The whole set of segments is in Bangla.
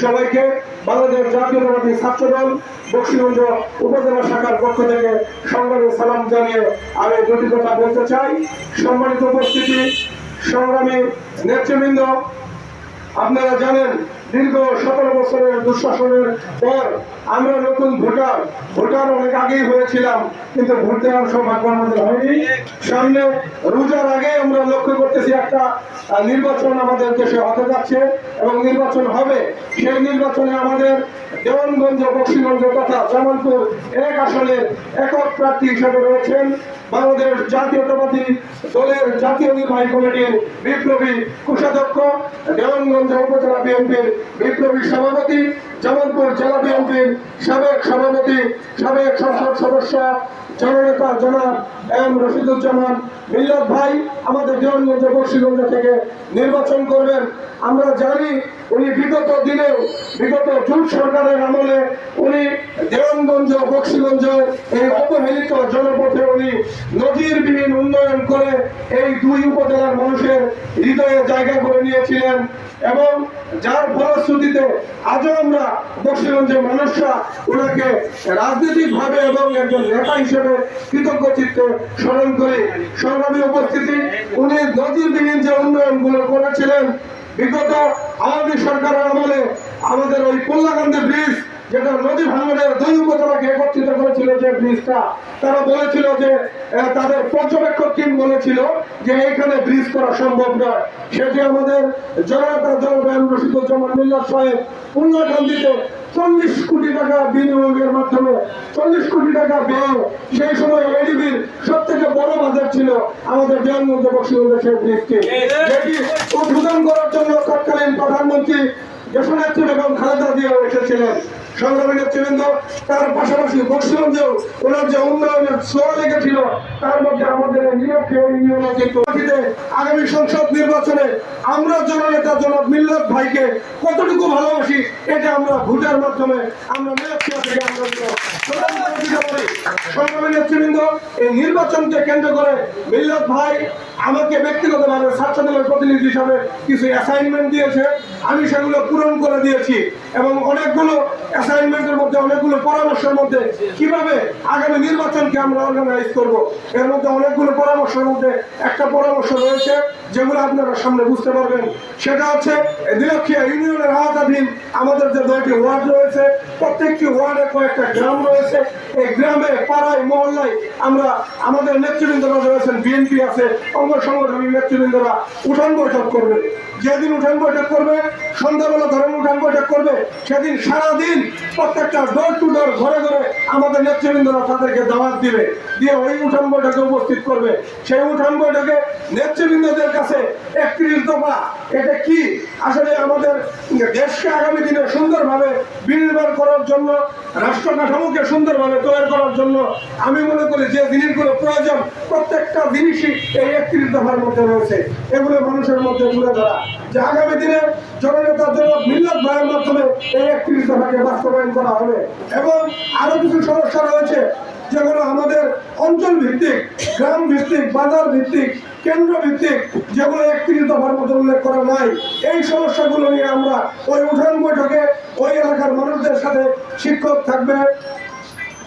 সবাইকে বাংলাদেশ জাতীয়তাবাদী ছাত্র দল, বক্সিগঞ্জ উপজেলা শাখার পক্ষ থেকে সংগ্রামে সালাম জানিয়ে আমি দুটি কথা বলতে চাই। সম্মানিত উপস্থিতি, সংগ্রামী নেতৃবৃন্দ, আপনারা জানেন দীর্ঘ সতেরো বছরের দুঃশাসনের পর আমরা নতুন ভোটার। ভোটার অনেক আগেই হয়েছিলাম, কিন্তু ভোট দেওয়ার সৌভাগ্য আমাদের হয়নি। সামনে রোজার আগে আমরা লক্ষ্য করতেছি একটা নির্বাচন আমাদের দেশে হতে যাচ্ছে এবং নির্বাচন হবে। সেই নির্বাচনে আমাদের দেওয়ানগঞ্জ বক্সিগঞ্জ তথা জামালপুর এক আসনের একক প্রার্থী হিসেবে রয়েছেন। বাংলাদেশ জাতীয়তাবাদী দলের জাতীয় নির্বাহী কমিটির বিপ্লবী কোষাধ্যক্ষ, দেওয়ানগঞ্জ উপজেলা বিএনপির বিপ্লবী সভাপতি, জামালপুর জেলা বিএনপির সাবেক সভাপতি, সাবেক সংসদ সদস্য, জননেতা জনাব এম রশিদুজ্জামান। মিল্লাত ভাই, আমাদের দেওয়ানগঞ্জ বক্সিগঞ্জ থেকে নির্বাচন করবেন। আমরা জানি উনি বিগত দিনেও, বিগত জুট সরকারের আমলে উনি দেওয়ানগঞ্জ বক্সিগঞ্জ এই অবহেলিত জনপথে উনি নজিরবিহীন উন্নয়ন করে এই দুই উপজেলার মানুষের হৃদয়ে জায়গা করে নিয়েছিলেন এবং যার ফলশ্রুতিতে আজও আমরা বক্সিগঞ্জের মানুষরা ওনাকে রাজনৈতিকভাবে এবং একজন নেতা হিসেবে কৃতজ্ঞ চিত্তে স্মরণ করি। সংগ্রামী উপস্থিতি, উনি নজিরবিহীন যে উন্নয়নগুলো করেছিলেন, বিগত আওয়ামী সরকারের আমলে আমাদের ওই কল্যাকান্দি ব্রিজ যেটা নদী ভাঙনের দুই উপজেলাকে একত্রিত করেছিল যে ব্রিজটা, তারা বলেছিল যে তাদের পর্যবেক্ষক টিম বলেছিল যে এইখানে ব্রিজ করা সম্ভব নয়। সেটি আমাদের জনতা জনগণ রশিদুজ্জামান মিল্লা সাহেব পূর্ণকান্দিতে চল্লিশ কোটি টাকা বিনিয়োগের মাধ্যমে, চল্লিশ কোটি টাকা ব্যয় সেই সময় এডিবির সব থেকে বড় বাজার ছিল আমাদের দেওয়ানগঞ্জ বক্সিগঞ্জ সেই ব্রিজটি। যেটি উদ্বোধন করার জন্য তৎকালীন প্রধানমন্ত্রী খালেদা এসেছিলেন সংগ্রামী নেতৃবৃন্দ তার পাশাপাশি ওনার যে উন্নয়নের লেগেছিল, তার মধ্যে আমাদের কিন্তু আগামী সংসদ নির্বাচনে আমরা জননেতা জনাব ভাইকে কতটুকু ভালোবাসি, এটা আমরা ভোটের মাধ্যমে আমরা সংগ্রামী নেতৃবৃন্দ, এই নির্বাচনকে কেন্দ্র করে মিল্লাত ভাই আমাকে ব্যক্তিগতভাবে ছাত্র দলের প্রতিনিধি হিসাবে কিছু অ্যাসাইনমেন্ট দিয়েছে। আমি সেগুলো পূরণ করে দিয়েছি এবং অনেকগুলো অ্যাসাইনমেন্টের মধ্যে, অনেকগুলো পরামর্শের মধ্যে কীভাবে আগামী নির্বাচনকে আমরা অর্গানাইজ করব? এর মধ্যে অনেকগুলো পরামর্শের মধ্যে একটা পরামর্শ রয়েছে যেগুলো আপনারা সামনে বুঝতে পারবেন। সেটা হচ্ছে দিলক্ষিয়া ইউনিয়নের আওতাধীন আমাদের যে দলটি ওয়ার্ড রয়েছে, প্রত্যেকটি ওয়ার্ডে কয়েকটা গ্রাম রয়েছে। এই গ্রামে, পাড়ায়, মহল্লায় আমরা আমাদের নেতৃবৃন্দরা রয়েছেন, বিএনপি আছে অঙ্গ সংগঠনের নেতৃবৃন্দরা উঠান বৈঠক করবে। যেদিন উঠান বৈঠক করবে, সন্ধ্যাবেলা ধরেন উঠান বৈঠক করবে, সেদিন সারাদিন প্রত্যেকটা ডোর টু ডোর ঘরে ঘরে আমাদের নেতৃবৃন্দরা তাদেরকে দাওয়াত দিবে। দিয়ে ওই উঠান বৈঠকে উপস্থিত করবে। সেই উঠান বৈঠকে নেতৃবৃন্দদের কাছে একত্রিশ দফা, এটা কি? আসলে আমাদের দেশকে আগামী দিনে সুন্দরভাবে বিনির্মাণ করার জন্য, রাষ্ট্র কাঠামোকে সুন্দরভাবে তৈরি করার জন্য আমি মনে করি যে জিনিসগুলো প্রয়োজন, প্রত্যেকটা জিনিসই এই একত্রিশ দফার মধ্যে রয়েছে। এগুলো মানুষের মধ্যে তুলে ধরা। যে আগামী দিনে জননেতা জনক মিল্লাত মাধ্যমে এই একত্রিশ দফাকে বাস্তবায়ন করা হবে। এবং আরও কিছু সমস্যা রয়েছে, যেগুলো আমাদের অঞ্চল ভিত্তিক গ্রাম ভিত্তিক বাজার ভিত্তিক কেন্দ্র ভিত্তিক যেগুলো একত্রিশ দফার মধ্যে উল্লেখ করা নাই। এই সমস্যাগুলো নিয়ে আমরা ওই উঠান বৈঠকে ওই এলাকার মানুষদের সাথে শিক্ষক থাকবে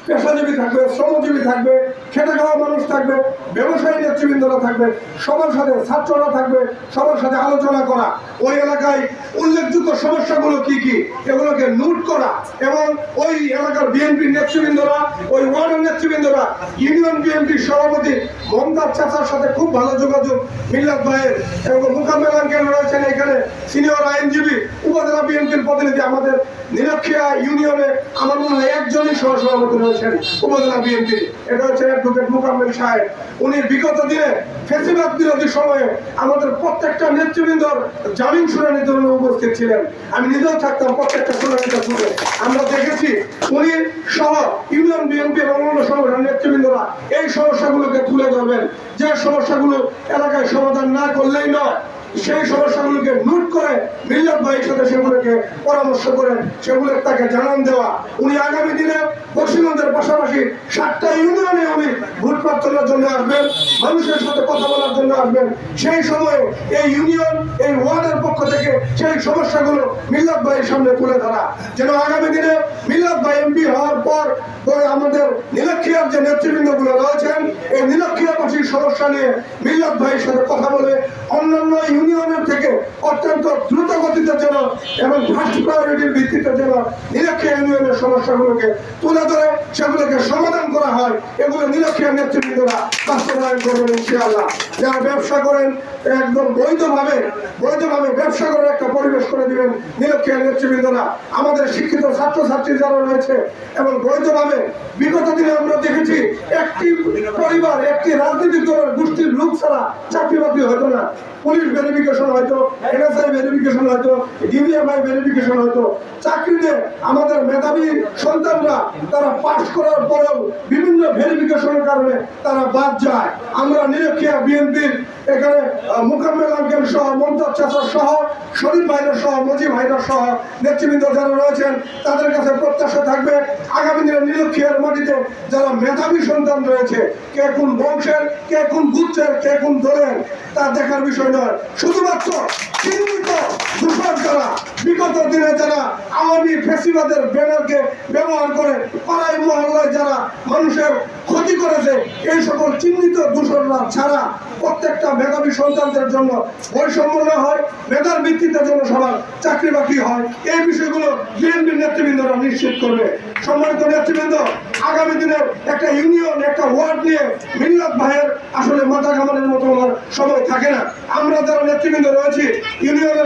পেশাজীবী থাকবে, শ্রমজীবী থাকবে, খেটে খাওয়া মানুষ থাকবে, ব্যবসায়ী নেতৃবৃন্দরা থাকবে, সবার সাথে ছাত্ররা থাকবে, সবার সাথে আলোচনা করা। ওই এলাকায় উল্লেখযোগ্য সমস্যাগুলো কি কি? এগুলোকে নোট করা এবং ওই এলাকার বিএনপি নেতৃবৃন্দরা, ওই ওয়ার্ডের নেতৃবৃন্দরা, ইউনিয়ন বিএনপির সভাপতি মমতাজ চাচার সাথে খুব ভালো যোগাযোগ, মিল্লাত ভাইয়ের এবং মোকাম্মেল আঙ্কেল রয়েছেন এখানে? সিনিয়র আইনজীবী, উপজেলা বিএনপির প্রতিনিধি আমাদের নিরক্ষিয়া ইউনিয়নে আমার মনে হয় একজনই সহসভাপতি রয়েছেন উপজেলা বিএনপি, এটা হচ্ছে অ্যাডভোকেট মোকাম্মেল সাহেব। উনি বিগত দিনে ফেসিবাদ বিরোধী সময়ে আমাদের প্রত্যেকটা নেতৃবৃন্দর জামিন শুনানিতে উনি উপস্থিত ছিলেন। আমি নিজেও থাকতাম প্রত্যেকটা শুনানিতে শুনে আমরা দেখেছি উনি সহ ইউনিয়ন বিএনপি এবং অন্য সংগঠনের নেতৃবৃন্দরা এই সমস্যাগুলোকে তুলে ধরবেন। যে সমস্যাগুলো এলাকায় সমাধান না করলেই নয়, সেই সমস্যাগুলোকে নোট করে মিল্লাত ভাইয়ের সাথে সেগুলোকে পরামর্শ করেন। সেগুলো তাকে জানান দেওয়া। উনি আগামী দিনে পশ্চিমবঙ্গের পাশাপাশি সাতটা ইউনিয়নে উনি ভোট প্রার্থনার জন্য আসবেন, মানুষের সাথে কথা বলার জন্য আসবেন। সেই সময়ে এই ইউনিয়ন, এই ওয়ার্ডের পক্ষ থেকে সেই সমস্যাগুলো মিল্লাত ভাইয়ের সামনে তুলে ধরা। যেন আগামী দিনে মিল্লাত ভাই এমপি হওয়ার পর আমাদের নীলক্ষিয়ার যে নেতৃবৃন্দগুলো রয়েছেন, এই নীলক্ষিয়াবাসীর সমস্যা নিয়ে মিল্লাত ভাইয়ের সাথে কথা বলে অন্যান্য ইউনিয়নের থেকে অত্যন্ত দ্রুত গতিতে যেন এবং ফার্স্ট প্রায়োরিটির ভিত্তিতে যেন নীলক্ষিয়া ইউনিয়নের সমস্যাগুলোকে তুলে ধরে, সেগুলোকে সমাধান করা হয়, এগুলো নিরক্ষীয় নেতৃবৃন্দরা বাস্তবায়ন করবেন ইনশাআল্লাহ। যারা ব্যবসা করেন, একদম বৈধভাবে বৈধভাবে ব্যবসা করার একটা পরিবেশ করে দিবেন। নীলক্ষিয়ার নেতৃবৃন্দরা, আমাদের শিক্ষিত ছাত্রছাত্রী যারা রয়েছে এবং বৈধভাবে বিগত দিনে আমরা দেখেছি একটি পরিবার, একটি রাজনৈতিক দলের গোষ্ঠীর লোক ছাড়া চাকরি বাকরি হতো না। পুলিশ ভেরিফিকেশন হয়তো এনএসআই ভেরিফিকেশন হয়তো ডিভিএমআই ভেরিফিকেশন হয়তো। চাকরিতে আমাদের মেধাবী সন্তানরা তারা পাশ করার পরেও বিভিন্ন ভেরিফিকেশনের কারণে তারা বাদ যায়। আমরা নিরক্ষিয়া বিএনপির এখানে মুকাম্মেল আঙ্কেল সহ, মমতাজ চাচা সহ, শরীফ ভাইদের সহ মজিব ভাইদের সহ নেতৃবৃন্দ যারা রয়েছেন, তাদের কাছে প্রত্যাশা থাকবে আগামী দিনে নিরক্ষিয়ার মাটিতে যারা মেধাবী সন্তান রয়েছে, কে কোন বংশের, কে কোন গুচ্ছের কে কোন দলের, তা দেখার বিষয় নয়। শুধুমাত্র বিগত দিনে যারা আওয়ামী ফেসিবাদের ব্যানারকে ব্যবহার করে পাড়ায় মহল্লায় যারা মানুষের ক্ষতি করেছে, এই সকল চিহ্নিত দূষণরা ছাড়া প্রত্যেকটা মেধাবী সন্তানদের জন্য বৈষম্য না হয়, মেধার ভিত্তিতে যেন সবার চাকরি বাকরি হয়, এই বিষয়গুলো বিএনপির নেতৃবৃন্দরা নিশ্চিত করবে। সম্মানিত নেতৃবৃন্দ, আগামী দিনের একটা ইউনিয়ন, একটা ওয়ার্ড নিয়ে মিল্লাত ভাইয়ের আসলে মাথা ঘামানোর মতো আমার সময় থাকে না। আমরা যারা নেতৃবৃন্দ রয়েছি, ইউনিয়নের